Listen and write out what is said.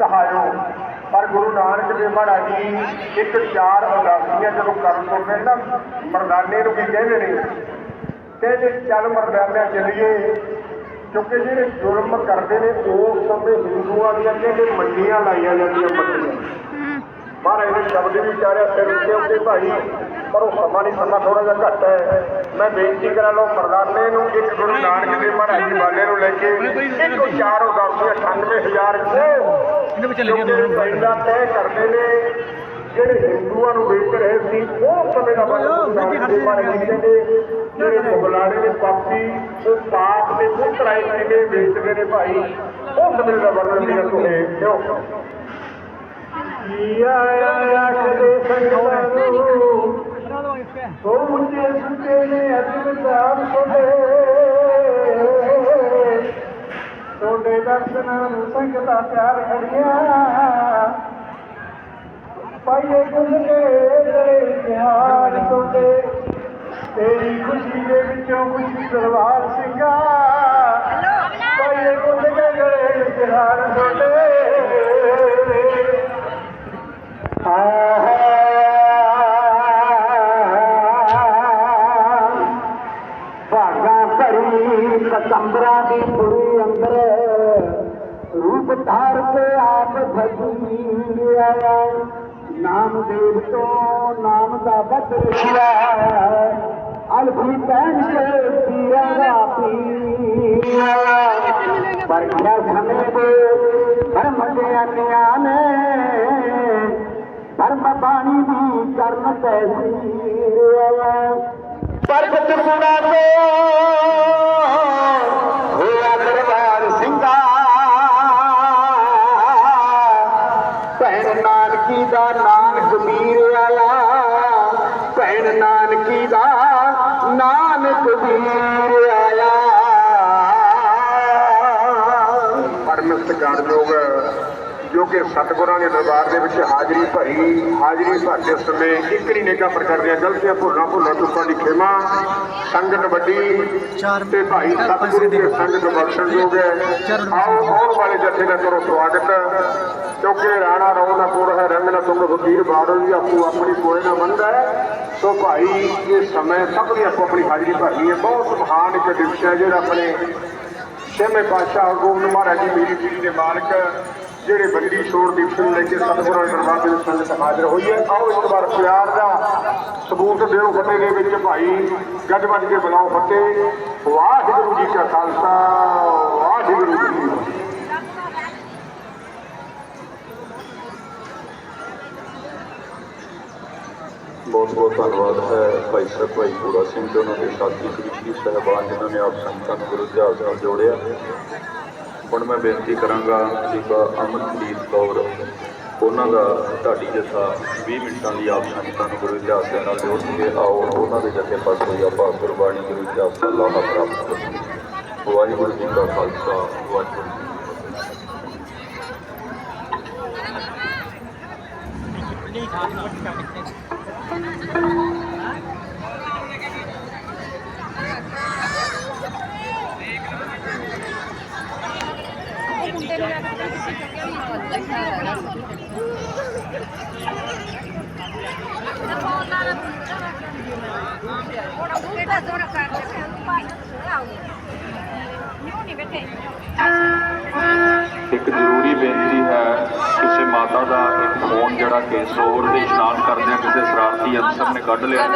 ਕਹਾਇਓ ਪਰ ਗੁਰੂ ਨਾਨਕ ਦੇਵ ਮਹਾਰਾਜ ਜੀ ਇੱਕ ਚਾਰ ਉਦਾਸੀਆਂ ਜਦੋਂ ਕਰਨ ਤੋਂ ਨੇ ਮਰਦਾਨੇ ਨੂੰ ਕੀ ਕਹਿੰਦੇ ਨੇ? ਕਹਿੰਦੇ ਚੱਲ ਮਰਦਾਨਿਆਂ ਚੱਲੀਏ, ਕਿਉਂਕਿ ਜਿਹੜੇ ਜ਼ੁਲਮ ਕਰਦੇ ਨੇ, ਉਸ ਸਮੇਂ ਹਿੰਦੂਆਂ ਦੀਆਂ ਕਹਿੰਦੇ ਮੰਡੀਆਂ ਲਾਈਆਂ ਜਾਂਦੀਆਂ ਮੰਡੀਆਂ। ਮਹਾਰਾਜ ਨੇ ਸ਼ਬਦ ਵੀ ਚਾਰਿਆ ਸਿਰ ਉੱਤੇ ਉੱਤੇ ਭਾਈ, ਪਰ ਉਹ ਸਮਾਂ ਨਹੀਂ, ਸਮਾਂ ਥੋੜਾ ਜਿਹਾ ਘੱਟ ਹੈ। ਮੈਂ ਬੇਨਤੀ ਕਰਾਂ ਲੋ ਮਰਦਾਨੇ ਨੂੰ ਇੱਕ ਗੁਰੂ ਨਾਨਕ ਦੇਵ ਮਹਾਰਾਜ ਜੀ ਵਾਲੇ ਨੂੰ ਲੈ ਕੇ ਇੱਕੋ ਚਾਰ ਉਦਾਸੀਆਂ 98000 ਇਹਦੇ ਵਿੱਚ ਲੱਗਿਆ ਕਿਉਂਕਿ ਪਹਿਲਾਂ ਤੈਅ ਕਰਦੇ ਨੇ ਜਿਹੜੇ ਹਿੰਦੂਆਂ ਨੂੰ ਵੇਚ ਰਹੇ ਸੀ ਉਹ ਸਮੇਂ ਦਾ ਬਾਰੇ ਕਹਿੰਦੇ ਜਿਹੜੇ ਮੁਗਲਾੜੇ ਦੇ ਪਾਪੀ ਉਹ ਪਾਪ ਦੇ ਪੁੱਤਰਾਏ ਕਿਵੇਂ ਵੇਚਦੇ ਨੇ ਭਾਈ ਉਹ ਸਮੇਂ ਦਾ ਵਰਣਨ ਜਿਹੜਾ ਤੁਹੇ ਕਿਉਂ ਕੀਆ ਆਖਦੇ ਸੰਗਤਾਂ ਨੂੰ ਉਹ ਉੱਚੇ ਸੁੱਤੇ ਨੇ ਅਦਬ ਸਾਹਿਬ ਸੋਦੇ ਤੁਹਾਡੇ ਦਰਸ਼ਨਾਂ ਨੂੰ ਸੰਗਤਾਂ ਪਿਆਰ ਖੜੀਆਂ ਪਾਈਏ ਗੁੰਦ ਕੇ ਤੇਰੇ ਇਤਿਹਾਸ ਤੁਹਾਡੇ ਤੇਰੀ ਖੁਸ਼ੀ ਦੇ ਵਿੱਚੋਂ ਖੁਸ਼ੀ ਦਰਬਾਰ ਭਰੀ ਪਤੰਬਰਾਂ ਦੀ ਪੁਰੀ ਅੰਦਰ ਰੂਪ ਧਾਰ ਕੇ ਆਪ ਭਜੀ ਆਇਆ। ਨਾਮ ਦੇਵ ਤੋਂ ਨਾਮ ਦਾ ਬਦਲ ਲਿਆ ਅਲਫੀ ਪਹਿਨ ਕੇ ਪੀਰਾਂ ਦਾ ਪੀਆ। ਪਰ ਕਿਆ ਸਮੇਂ ਦੇ ਧਰਮ ਦੇ ਅੰਨਿਆਂ ਨੇ ਧਰਮ ਬਾਣੀ ਦੀ ਕਰਮ ਤੈਸੀ ਆਇਆ ਪਰਬਤ ਤੋਂ ਵੀਰ ਆਇਆ ਭੈਣ ਨਾਨਕੀ ਦਾ ਨਾਨਕ ਵੀਰ ਆਇਆ ਪਰਮ ਸਤਿਕਾਰਯੋਗ ਜੋ ਕਿ ਸਤਿਗੁਰਾਂ ਦੇ ਦਰਬਾਰ ਦੇ ਵਿੱਚ ਹਾਜ਼ਰੀ ਭਰੀ ਹਾਜ਼ਰੀ ਭਰਦੇ ਸਮੇਂ ਇੱਕ ਨਹੀਂ ਨੇਕਾ ਪ੍ਰਕਾਰ ਦੀਆਂ ਗਲਤੀਆਂ ਭੁੱਲਾਂ ਭੁੱਲਾਂ ਚੁੱਕਾਂ ਦੀ ਖਿਮਾ ਸੰਗਤ ਵੱਡੀ ਤੇ ਭਾਈ ਸਤਿਗੁਰੂ ਦੇ ਸੰਗਤ ਬਖਸ਼ਣਯੋਗ ਹੈ। ਆਓ ਆਉਣ ਵਾਲੇ ਜਥੇ ਦਾ ਕਰੋ ਸਵਾਗਤ। ਕਿਉਂਕਿ ਰਾਣਾ ਰੌਣਕਪੁਰ ਹੈ ਰੰਗ ਨਾ ਤੁੰਗ ਫਕੀਰ ਬਾੜੋ ਜੀ ਆਪੂ ਆਪਣੀ ਕੋਏ ਨਾ ਮੰਨਦਾ ਹੈ। ਸੋ ਭਾਈ ਇਹ ਸਮੇਂ ਸਭ ਦੀ ਆਪੋ ਆਪਣੀ ਹਾਜ਼ਰੀ ਭਰਨੀ ਹੈ। ਬਹੁਤ ਮਹਾਨ ਇੱਕ ਦਿਵਸ ਹੈ ਜਿਹੜਾ ਆਪਣੇ ਛੇਵੇਂ ਪਾਤਸ਼ਾਹ ਗੋਬਿੰਦ ਮਹਾਰਾਜ ਜੀ ਮੇਰੀ ਪੀੜੀ ਦੇ ਮਾਲਕ ਜਿਹੜੇ ਬੰਦੀ ਛੋੜ ਦਿਵਸ ਨੂੰ ਲੈ ਕੇ ਸਤਿਗੁਰਾਂ ਦੇ ਦਰਬਾਰ ਦੇ ਸੰਗਤ ਹਾਜ਼ਰ ਹੋਈ ਹੈ। ਆਓ ਇੱਕ ਵਾਰ ਪਿਆਰ ਦਾ ਸਬੂਤ ਦਿਓ ਫਤਿਹ ਦੇ ਵਿੱਚ ਭਾਈ ਗੱਜ ਵੱਜ ਕੇ ਬੁਲਾਓ ਫਤਿਹ ਵਾਹਿਗੁਰੂ ਜੀ ਕਾ ਖਾਲਸਾ, ਵਾਹਿਗੁਰੂ ਜੀ ਬਹੁਤ ਬਹੁਤ ਧੰਨਵਾਦ ਹੈ ਭਾਈ ਸਾਹਿਬ, ਭਾਈ ਪੂਰਾ ਸਿੰਘ ਤੇ ਉਹਨਾਂ ਦੇ ਸਾਥੀ ਕ੍ਰਿਸ਼ੀ ਸਹਿਬਾਨ, ਜਿਨ੍ਹਾਂ ਨੇ ਆਪ ਸੰਗਤਾਂ ਨੂੰ ਗੁਰੂ ਇਤਿਹਾਸ ਨਾਲ ਜੋੜਿਆ। ਹੁਣ ਮੈਂ ਬੇਨਤੀ ਕਰਾਂਗਾ ਬੀਬਾ ਅਮਨਪ੍ਰੀਤ ਕੌਰ, ਉਹਨਾਂ ਦਾ ਢਾਡੀ ਜਥਾ 20 ਮਿੰਟਾਂ ਦੀ ਆਪ ਸੰਗਤਾਂ ਨੂੰ ਗੁਰੂ ਇਤਿਹਾਸ ਦੇ ਨਾਲ ਜੋੜ ਕੇ ਆਓ, ਉਹਨਾਂ ਦੇ ਜਥੇ ਪਾਸੋਂ ਹੀ ਆਪਾਂ ਗੁਰਬਾਣੀ ਗੁਰੂ ਇਤਿਹਾਸ ਦਾ ਲਾਹਾ ਪ੍ਰਾਪਤ ਕਰੀਏ ਵਾਹਿਗੁਰੂ ਜੀ ਕਾ ਖਾਲਸਾ, ਵਾਹਿਗੁਰੂ ਜੀ ਕੀ ਫਤਿਹ। ਇੱਕ ਜ਼ਰੂਰੀ ਬੇਨਤੀ ਹੈ ਕਿਸੇ ਮਾਤਾ ਦਾ ਇੱਕ ਫੋਨ ਜਿਹੜਾ ਕਿ ਸੋਰ ਦੇ ਇਸ਼ਨਾਨ ਕਰਦਿਆਂ ਕਿਸੇ ਸ਼ਰਾਰਤੀ ਅਨਸਰ ਨੇ ਕੱਢ ਲਿਆ।